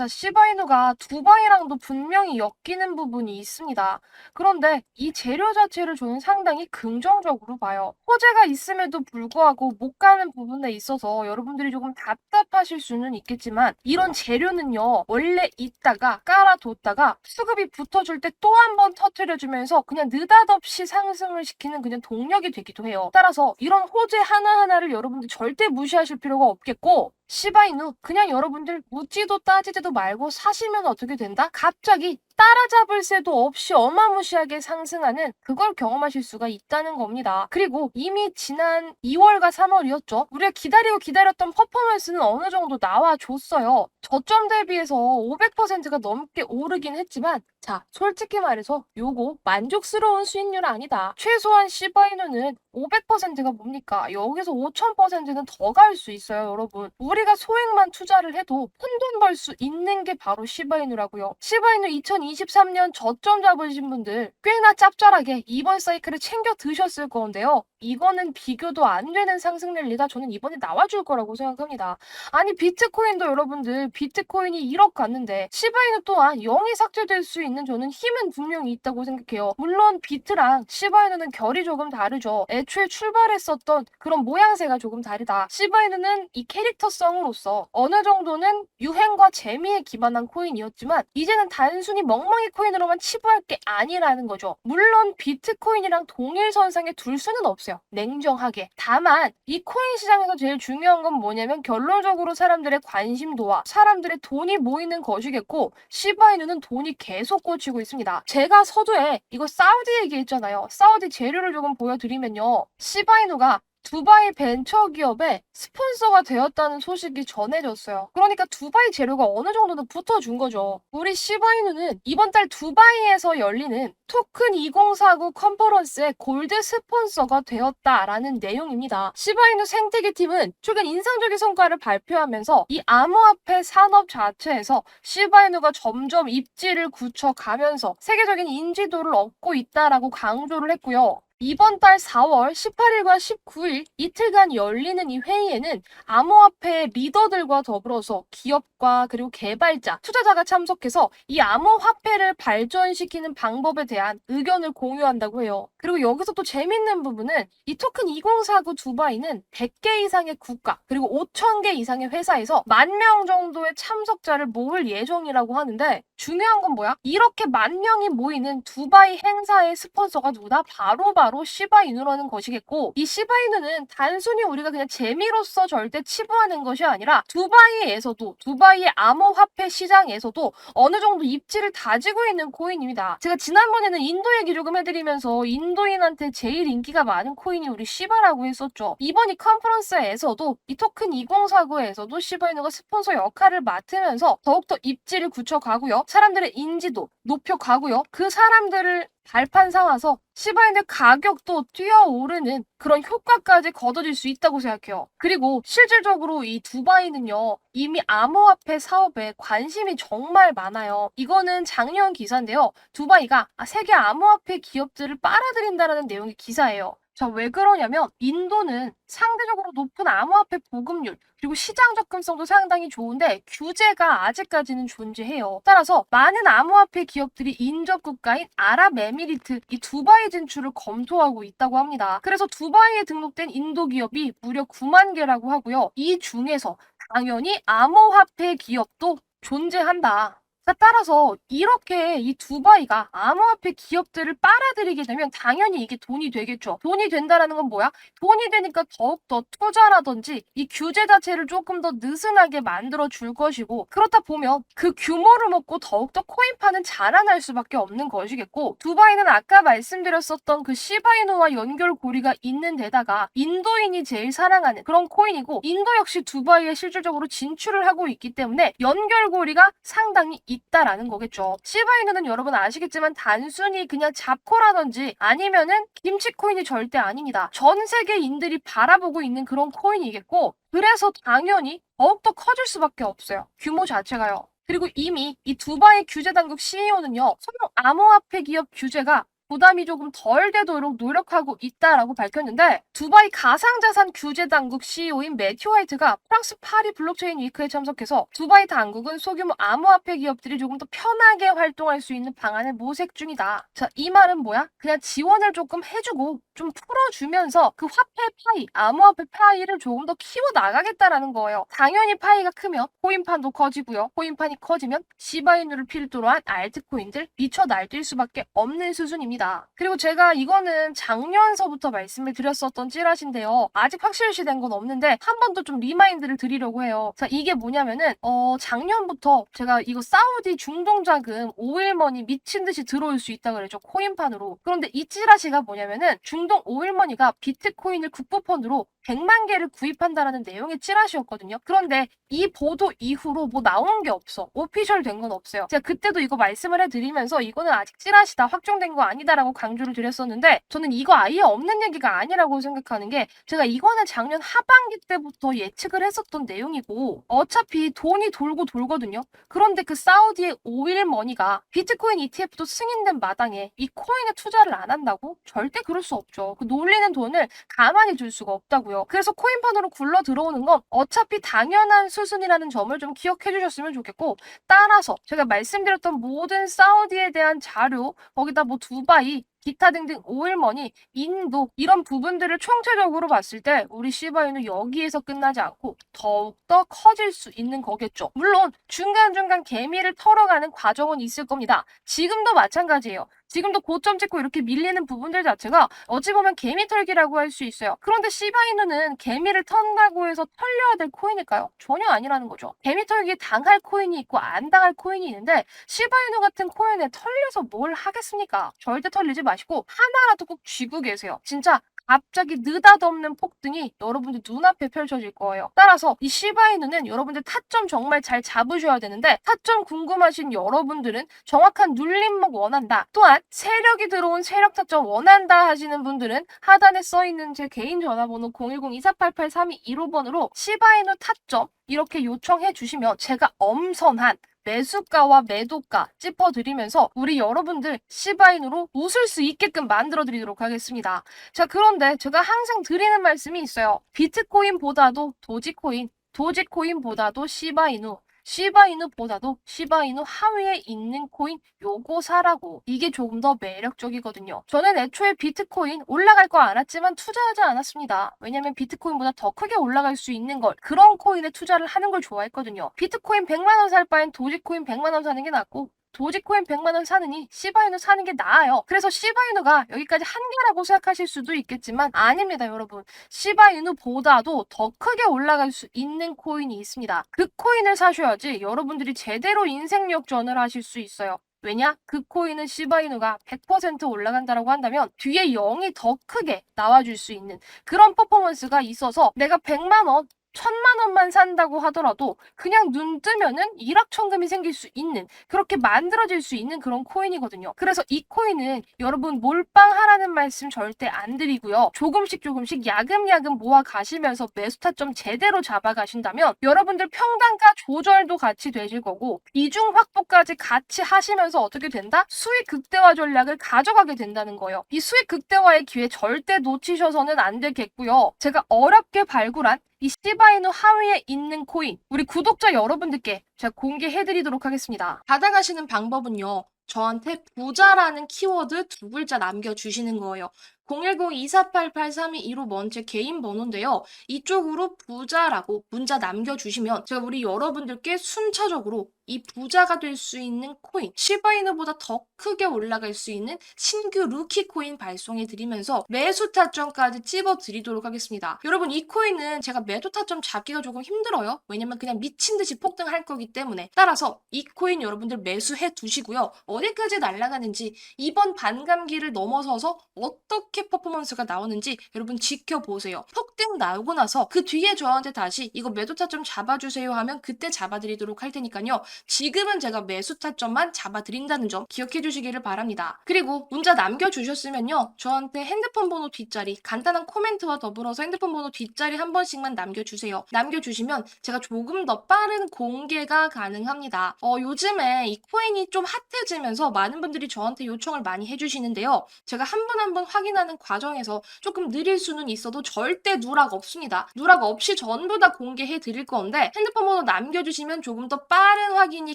자, 시바이누가 두바이랑도 분명히 엮이는 부분이 있습니다. 그런데 이 재료 자체를 저는 상당히 긍정적으로 봐요. 호재가 있음에도 불구하고 못 가는 부분에 있어서 여러분들이 조금 답답하실 수는 있겠지만 이런 재료는요, 원래 있다가 깔아뒀다가 수급이 붙어줄 때 또 한 번 터트려주면서 그냥 느닷없이 상승을 시키는 그냥 동력이 되기도 해요. 따라서 이런 호재 하나하나를 여러분들 절대 무시하실 필요가 없겠고 시바이누 그냥 여러분들 묻지도 따지지도 말고 사시면 어떻게 된다? 갑자기 따라잡을 새도 없이 어마무시하게 상승하는 그걸 경험하실 수가 있다는 겁니다. 그리고 이미 지난 2월과 3월이었죠. 우리가 기다리고 기다렸던 퍼포먼스는 어느 정도 나와줬어요. 저점 대비해서 500%가 넘게 오르긴 했지만 자, 솔직히 말해서 요거 만족스러운 수익률 아니다. 최소한 시바이누는 500%가 뭡니까? 여기서 5000%는 더 갈 수 있어요, 여러분. 우리가 소액만 투자를 해도 큰 돈 벌 수 있는 게 바로 시바이누라고요. 시바이누 2023년 저점 잡으신 분들 꽤나 짭짤하게 이번 사이클을 챙겨 드셨을 건데요. 이거는 비교도 안 되는 상승 랠리가 저는 이번에 나와줄 거라고 생각합니다. 아니 비트코인도 여러분들 비트코인이 1억 갔는데 시바이누 또한 0이 삭제될 수 있는 저는 힘은 분명히 있다고 생각해요. 물론 비트랑 시바이누는 결이 조금 다르죠. 애초에 출발했었던 그런 모양새가 조금 다르다. 시바이누는 이 캐릭터성으로서 어느 정도는 유행과 재미에 기반한 코인이었지만 이제는 단순히 멍멍이 코인으로만 치부할 게 아니라는 거죠. 물론 비트코인이랑 동일선상에 둘 수는 없어요. 냉정하게. 다만 이 코인 시장에서 제일 중요한 건 뭐냐면 결론적으로 사람들의 관심도와 사람들의 돈이 모이는 것이겠고 시바이누는 돈이 계속 꽂히고 있습니다. 제가 서두에 이거 사우디 얘기했잖아요. 사우디 재료를 조금 보여드리면요. 시바이누가 두바이 벤처 기업의 스폰서가 되었다는 소식이 전해졌어요. 그러니까 두바이 재료가 어느 정도는 붙어준 거죠. 우리 시바이누는 이번 달 두바이에서 열리는 토큰 2049 컨퍼런스의 골드 스폰서가 되었다라는 내용입니다. 시바이누 생태계 팀은 최근 인상적인 성과를 발표하면서 이 암호화폐 산업 자체에서 시바이누가 점점 입지를 굳혀가면서 세계적인 인지도를 얻고 있다라고 강조를 했고요. 이번 달 4월 18일과 19일 이틀간 열리는 이 회의에는 암호화폐 리더들과 더불어서 기업과 그리고 개발자, 투자자가 참석해서 이 암호화폐를 발전시키는 방법에 대한 의견을 공유한다고 해요. 그리고 여기서 또 재밌는 부분은 이 토큰 2049 두바이는 100개 이상의 국가 그리고 5,000개 이상의 회사에서 만명 정도의 참석자를 모을 예정이라고 하는데 중요한 건 뭐야? 이렇게 만 명이 모이는 두바이 행사의 스폰서가 누구다? 바로 바로 바로 시바이누라는 것이겠고 이 시바이누는 단순히 우리가 그냥 재미로서 절대 치부하는 것이 아니라 두바이에서도 두바이의 암호화폐 시장에서도 어느 정도 입지를 다지고 있는 코인입니다. 제가 지난번에는 인도 얘기 조금 해드리면서 인도인한테 제일 인기가 많은 코인이 우리 시바라고 했었죠. 이번 이 컨퍼런스에서도 이 토큰 2049에서도 시바이누가 스폰서 역할을 맡으면서 더욱더 입지를 굳혀가고요. 사람들의 인지도 높여가고요. 그 사람들을 발판 삼아서 시바인의 가격도 뛰어오르는 그런 효과까지 거둬질 수 있다고 생각해요. 그리고 실질적으로 이 두바이는요, 이미 암호화폐 사업에 관심이 정말 많아요. 이거는 작년 기사인데요. 두바이가 아, 세계 암호화폐 기업들을 빨아들인다라는 내용의 기사예요. 자, 왜 그러냐면 인도는 상대적으로 높은 암호화폐 보급률 그리고 시장 접근성도 상당히 좋은데 규제가 아직까지는 존재해요. 따라서 많은 암호화폐 기업들이 인접 국가인 아랍에미리트 이 두바이 진출을 검토하고 있다고 합니다. 그래서 두바이에 등록된 인도 기업이 무려 9만 개라고 하고요. 이 중에서 당연히 암호화폐 기업도 존재한다. 자, 따라서 이렇게 이 두바이가 암호화폐 기업들을 빨아들이게 되면 당연히 이게 돈이 되겠죠. 돈이 된다라는 건 뭐야? 돈이 되니까 더욱더 투자라든지 이 규제 자체를 조금 더 느슨하게 만들어 줄 것이고 그렇다 보면 그 규모를 먹고 더욱더 코인파는 자라날 수밖에 없는 것이겠고 두바이는 아까 말씀드렸었던 그 시바이누와 연결고리가 있는 데다가 인도인이 제일 사랑하는 그런 코인이고 인도 역시 두바이에 실질적으로 진출을 하고 있기 때문에 연결고리가 상당히 있다라는 거겠죠. 시바이누는 여러분 아시겠지만 단순히 그냥 잡코라든지 아니면은 김치 코인이 절대 아닙니다. 전 세계인들이 바라보고 있는 그런 코인이겠고 그래서 당연히 더욱더 커질 수밖에 없어요. 규모 자체가요. 그리고 이미 이 두바이 규제 당국 CEO는요, 소형 암호화폐 기업 규제가 부담이 조금 덜 되도록 노력하고 있다라고 밝혔는데 두바이 가상자산 규제 당국 CEO인 매튜 화이트가 프랑스 파리 블록체인 위크에 참석해서 두바이 당국은 소규모 암호화폐 기업들이 조금 더 편하게 활동할 수 있는 방안을 모색 중이다. 자, 이 말은 뭐야? 그냥 지원을 조금 해주고 좀 풀어주면서 그 화폐 파이, 암호화폐 파이를 조금 더 키워 나가겠다라는 거예요. 당연히 파이가 크면 코인판도 커지고요. 코인판이 커지면 시바이누를 필두로 한 알트코인들 미쳐 날뛸 수밖에 없는 수준입니다. 그리고 제가 이거는 작년서부터 말씀을 드렸었던 찌라시인데요. 아직 확실시된 건 없는데 한 번 더 좀 리마인드를 드리려고 해요. 자, 이게 뭐냐면은 어, 작년부터 제가 이거 사우디 중동 자금 5일머니 미친 듯이 들어올 수 있다 그랬죠. 코인판으로. 그런데 이 찌라시가 뭐냐면은 중동 5일머니가 비트코인을 국부펀드로 100만 개를 구입한다라는 내용의 찌라시였거든요. 그런데 이 보도 이후로 뭐 나온 게 없어. 오피셜 된 건 없어요. 제가 그때도 이거 말씀을 해드리면서 이거는 아직 찌라시다, 확정된 거 아니다라고 강조를 드렸었는데 저는 이거 아예 없는 얘기가 아니라고 생각하는 게 제가 이거는 작년 하반기 때부터 예측을 했었던 내용이고 어차피 돈이 돌고 돌거든요. 그런데 그 사우디의 오일 머니가 비트코인 ETF도 승인된 마당에 이 코인에 투자를 안 한다고? 절대 그럴 수 없죠. 그 놀리는 돈을 가만히 둘 수가 없다고요. 그래서 코인판으로 굴러 들어오는 건 어차피 당연한 수순이라는 점을 좀 기억해 주셨으면 좋겠고 따라서 제가 말씀드렸던 모든 사우디에 대한 자료 거기다 뭐 두바이 기타 등등 오일머니, 인도 이런 부분들을 총체적으로 봤을 때 우리 시바이는 여기에서 끝나지 않고 더욱더 커질 수 있는 거겠죠. 물론 중간중간 개미를 털어가는 과정은 있을 겁니다. 지금도 마찬가지예요. 지금도 고점 찍고 이렇게 밀리는 부분들 자체가 어찌 보면 개미 털기라고 할 수 있어요. 그런데 시바이누는 개미를 턴다고 해서 털려야 될 코인일까요? 전혀 아니라는 거죠. 개미 털기 당할 코인이 있고 안 당할 코인이 있는데 시바이누 같은 코인에 털려서 뭘 하겠습니까? 절대 털리지 마시고 하나라도 꼭 쥐고 계세요. 진짜 갑자기 느닷없는 폭등이 여러분들 눈앞에 펼쳐질 거예요. 따라서 이 시바이누는 여러분들 타점 정말 잘 잡으셔야 되는데 타점 궁금하신 여러분들은 정확한 눌림목 원한다. 또한 세력이 들어온 세력 타점 원한다 하시는 분들은 하단에 써 있는 제 개인 전화번호 010-2488-3215번으로 시바이누 타점 이렇게 요청해 주시면 제가 엄선한 매수가와 매도가 짚어드리면서 우리 여러분들 시바인으로 웃을 수 있게끔 만들어 드리도록 하겠습니다. 자, 그런데 제가 항상 드리는 말씀이 있어요. 비트코인보다도 도지코인, 도지코인보다도 시바이누, 시바이누보다도 시바이누 하위에 있는 코인 요거 사라고 이게 조금 더 매력적이거든요. 저는 애초에 비트코인 올라갈 거 알았지만 투자하지 않았습니다. 왜냐면 비트코인보다 더 크게 올라갈 수 있는 걸 그런 코인에 투자를 하는 걸 좋아했거든요. 비트코인 100만 원 살 바엔 도지코인 100만 원 사는 게 낫고 도지코인 100만 원 사느니 시바이누 사는 게 나아요. 그래서 시바이누가 여기까지 한계라고 생각하실 수도 있겠지만 아닙니다, 여러분. 시바이누보다도 더 크게 올라갈 수 있는 코인이 있습니다. 그 코인을 사셔야지 여러분들이 제대로 인생 역전을 하실 수 있어요. 왜냐? 그 코인은 시바이누가 100% 올라간다라고 한다면 뒤에 0이 더 크게 나와줄 수 있는 그런 퍼포먼스가 있어서 내가 100만 원, 천만 원만 산다고 하더라도 그냥 눈 뜨면은 일확천금이 생길 수 있는 그렇게 만들어질 수 있는 그런 코인이거든요. 그래서 이 코인은 여러분 몰빵하라는 말씀 절대 안 드리고요. 조금씩 조금씩 야금야금 모아 가시면서 매수 타점 제대로 잡아 가신다면 여러분들 평단가 조절도 같이 되실 거고 이중 확보까지 같이 하시면서 어떻게 된다? 수익 극대화 전략을 가져가게 된다는 거예요. 이 수익 극대화의 기회 절대 놓치셔서는 안 되겠고요. 제가 어렵게 발굴한 이 시바이누 하위에 있는 코인 우리 구독자 여러분들께 제가 공개해드리도록 하겠습니다. 받아가시는 방법은요. 저한테 부자라는 키워드 두 글자 남겨주시는 거예요. 010-2488-3215 먼제 개인 번호인데요. 이쪽으로 부자라고 문자 남겨주시면 제가 우리 여러분들께 순차적으로 이 부자가 될 수 있는 코인, 시바이누보다 더 크게 올라갈 수 있는 신규 루키 코인 발송해 드리면서 매수 타점까지 찝어 드리도록 하겠습니다. 여러분 이 코인은 제가 매도 타점 잡기가 조금 힘들어요. 왜냐면 그냥 미친 듯이 폭등할 거기 때문에 따라서 이 코인 여러분들 매수해 두시고요. 어디까지 날아가는지 이번 반감기를 넘어서서 어떻게 퍼포먼스가 나오는지 여러분 지켜보세요. 폭등 나오고 나서 그 뒤에 저한테 다시 이거 매도 타점 잡아주세요 하면 그때 잡아드리도록 할 테니까요. 지금은 제가 매수 타점만 잡아드린다는 점 기억해 주시기를 바랍니다. 그리고 문자 남겨주셨으면요. 저한테 핸드폰 번호 뒷자리 간단한 코멘트와 더불어서 핸드폰 번호 뒷자리 한 번씩만 남겨주세요. 남겨주시면 제가 조금 더 빠른 공개가 가능합니다. 어, 요즘에 이 코인이 좀 핫해지면서 많은 분들이 저한테 요청을 많이 해주시는데요. 제가 한번한번 확인하는 과정에서 조금 느릴 수는 있어도 절대 누락 없습니다. 누락 없이 전부 다 공개해 드릴 건데 핸드폰 번호 남겨주시면 조금 더 빠른 확인 이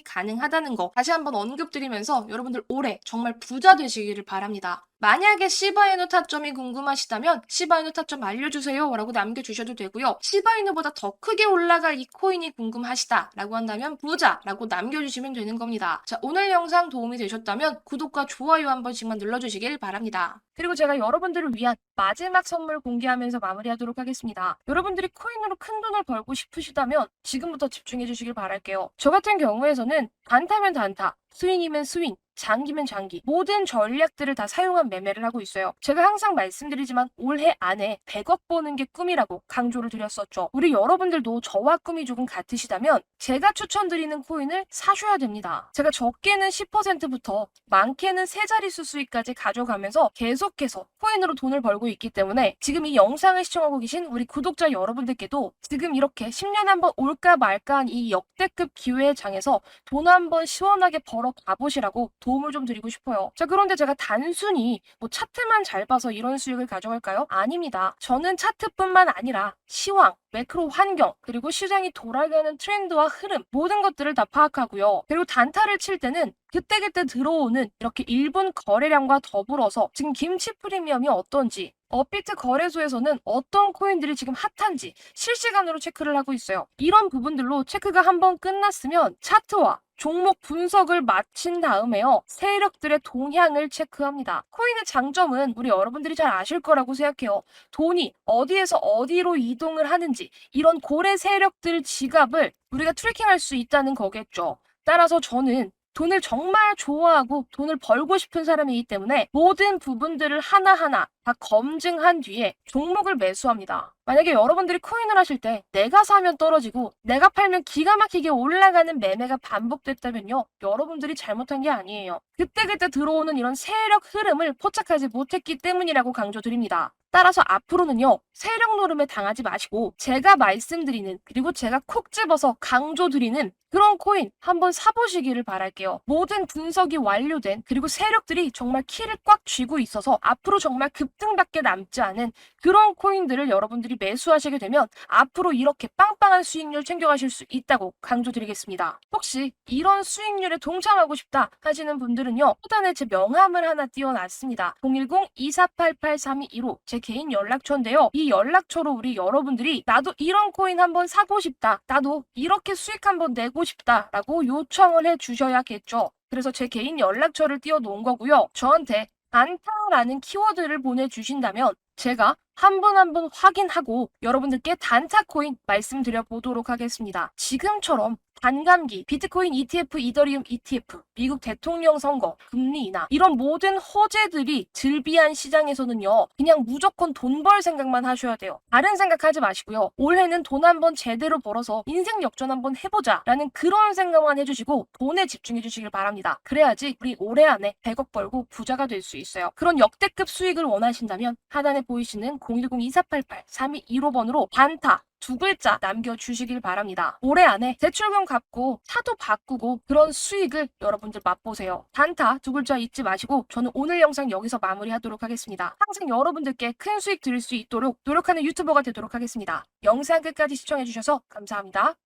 가능하다는 거 다시 한번 언급드리면서 여러분들 올해 정말 부자 되시기를 바랍니다. 만약에 시바이누 타점이 궁금하시다면 시바이누 타점 알려주세요 라고 남겨주셔도 되고요. 시바이누보다 더 크게 올라갈 이 코인이 궁금하시다 라고 한다면 부자 라고 남겨주시면 되는 겁니다. 자 오늘 영상 도움이 되셨다면 구독과 좋아요 한 번씩만 눌러주시길 바랍니다. 그리고 제가 여러분들을 위한 마지막 선물 공개하면서 마무리하도록 하겠습니다. 여러분들이 코인으로 큰 돈을 벌고 싶으시다면 지금부터 집중해 주시길 바랄게요. 저 같은 경우에서는 단타면 단타, 스윙이면 스윙, 장기면 장기 모든 전략들을 다 사용한 매매를 하고 있어요. 제가 항상 말씀드리지만 올해 안에 100억 버는 게 꿈이라고 강조를 드렸었죠. 우리 여러분들도 저와 꿈이 조금 같으시다면 제가 추천드리는 코인을 사셔야 됩니다. 제가 적게는 10%부터 많게는 세 자릿수 수익까지 가져가면서 계속해서 코인으로 돈을 벌고 있기 때문에 지금 이 영상을 시청하고 계신 우리 구독자 여러분들께도 지금 이렇게 10년에 한번 올까 말까 한 이 역대급 기회의 장에서 돈 한번 시원하게 벌어 가보시라고 도움을 좀 드리고 싶어요. 자, 그런데 제가 단순히 뭐 차트만 잘 봐서 이런 수익을 가져갈까요? 아닙니다. 저는 차트뿐만 아니라 시황, 매크로 환경, 그리고 시장이 돌아가는 트렌드와 흐름, 모든 것들을 다 파악하고요. 그리고 단타를 칠 때는 그때그때 들어오는 이렇게 1분 거래량과 더불어서 지금 김치 프리미엄이 어떤지, 업비트 거래소에서는 어떤 코인들이 지금 핫한지 실시간으로 체크를 하고 있어요. 이런 부분들로 체크가 한번 끝났으면 차트와 종목 분석을 마친 다음에요. 세력들의 동향을 체크합니다. 코인의 장점은 우리 여러분들이 잘 아실 거라고 생각해요. 돈이 어디에서 어디로 이동을 하는지 이런 고래 세력들 지갑을 우리가 트래킹할 수 있다는 거겠죠. 따라서 저는 돈을 정말 좋아하고 돈을 벌고 싶은 사람이기 때문에 모든 부분들을 하나하나 다 검증한 뒤에 종목을 매수합니다. 만약에 여러분들이 코인을 하실 때 내가 사면 떨어지고 내가 팔면 기가 막히게 올라가는 매매가 반복됐다면요. 여러분들이 잘못한 게 아니에요. 그때그때 들어오는 이런 세력 흐름을 포착하지 못했기 때문이라고 강조드립니다. 따라서 앞으로는요, 세력 노름에 당하지 마시고, 제가 말씀드리는, 그리고 제가 콕 집어서 강조드리는 그런 코인 한번 사보시기를 바랄게요. 모든 분석이 완료된, 그리고 세력들이 정말 키를 꽉 쥐고 있어서 앞으로 정말 급등밖에 남지 않은 그런 코인들을 여러분들이 매수하시게 되면 앞으로 이렇게 빵빵한 수익률 챙겨가실 수 있다고 강조드리겠습니다. 혹시 이런 수익률에 동참하고 싶다 하시는 분들은요, 후단에 제 명함을 하나 띄워놨습니다. 010-2488-3215 제 개인 연락처인데요. 이 연락처로 우리 여러분들이 나도 이런 코인 한번 사고 싶다. 나도 이렇게 수익 한번 내고 싶다. 라고 요청을 해 주셔야겠죠. 그래서 제 개인 연락처를 띄워 놓은 거고요. 저한테 단타라는 키워드를 보내주신다면 제가 한분한분 확인하고 여러분들께 단타 코인 말씀드려 보도록 하겠습니다. 지금처럼 단감기, 비트코인 ETF, 이더리움 ETF, 미국 대통령 선거, 금리 인하 이런 모든 호재들이 즐비한 시장에서는요. 그냥 무조건 돈 벌 생각만 하셔야 돼요. 다른 생각하지 마시고요. 올해는 돈 한번 제대로 벌어서 인생 역전 한번 해보자 라는 그런 생각만 해주시고 돈에 집중해 주시길 바랍니다. 그래야지 우리 올해 안에 100억 벌고 부자가 될 수 있어요. 그런 역대급 수익을 원하신다면 하단에 보이시는 010-2488-3215번으로 단타 두 글자 남겨주시길 바랍니다. 올해 안에 대출금 갚고 차도 바꾸고 그런 수익을 여러분들 맛보세요. 단타 두 글자 잊지 마시고 저는 오늘 영상 여기서 마무리하도록 하겠습니다. 항상 여러분들께 큰 수익 드릴 수 있도록 노력하는 유튜버가 되도록 하겠습니다. 영상 끝까지 시청해주셔서 감사합니다.